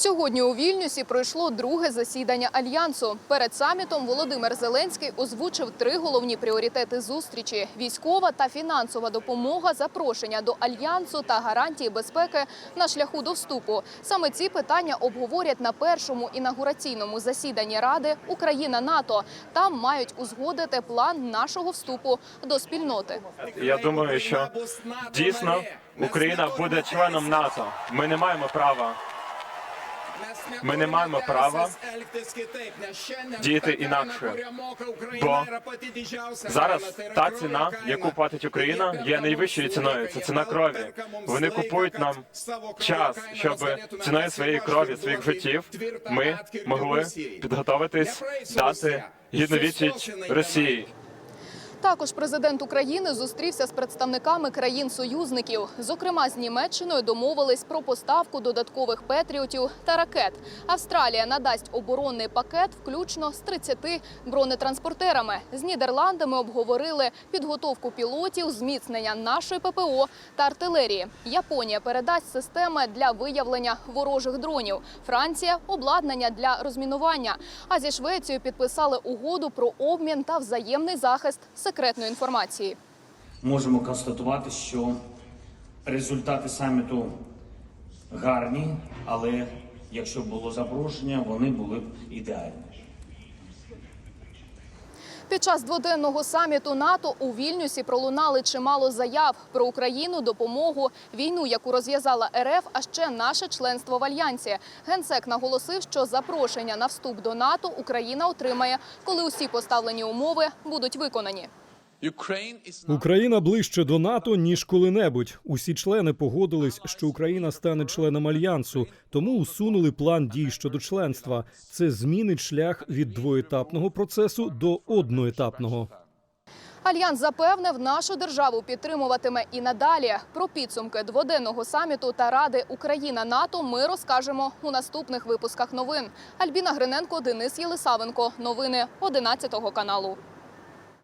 Сьогодні у Вільнюсі пройшло друге засідання альянсу. Перед самітом Володимир Зеленський озвучив три головні пріоритети зустрічі: військова та фінансова допомога, запрошення до альянсу та гарантії безпеки на шляху до вступу. Саме ці питання обговорять на першому інаугураційному засіданні Ради Україна НАТО. Там мають узгодити план нашого вступу до спільноти. Я думаю, що дійсно Україна буде членом НАТО. Ми не маємо права Ми не маємо права діяти інакше. Бо зараз та ціна, яку платить Україна, є найвищою ціною. Це ціна крові. Вони купують нам час, щоб ціною своєї крові, своїх життів, ми могли підготовитись дати гідну відсіч Росії. Також президент України зустрівся з представниками країн-союзників. Зокрема, з Німеччиною домовились про поставку додаткових петріотів та ракет. Австралія надасть оборонний пакет, включно з 30 бронетранспортерами. З Нідерландами обговорили підготовку пілотів, зміцнення нашої ППО та артилерії. Японія передасть системи для виявлення ворожих дронів. Франція обладнання для розмінування. А зі Швецією підписали угоду про обмін та взаємний захист секретної інформації. можемо констатувати, що результати саміту гарні, але якщо було запрошення, вони були б ідеальні. Під час дводенного саміту НАТО у Вільнюсі пролунали чимало заяв про Україну, допомогу, війну, яку розв'язала РФ, а ще наше членство в альянсі. Генсек наголосив, що запрошення на вступ до НАТО Україна отримає, коли усі поставлені умови будуть виконані. Україна ближче до НАТО ніж коли-небудь. Усі члени погодились, що Україна стане членом альянсу, тому усунули план дій щодо членства. Це змінить шлях від двоетапного процесу до одноетапного. Альянс запевнив, нашу державу підтримуватиме і надалі. Про підсумки дводенного саміту та Ради Україна НАТО ми розкажемо у наступних випусках новин. Альбіна Гриненко, Денис Єлисавенко. Новини 11 каналу.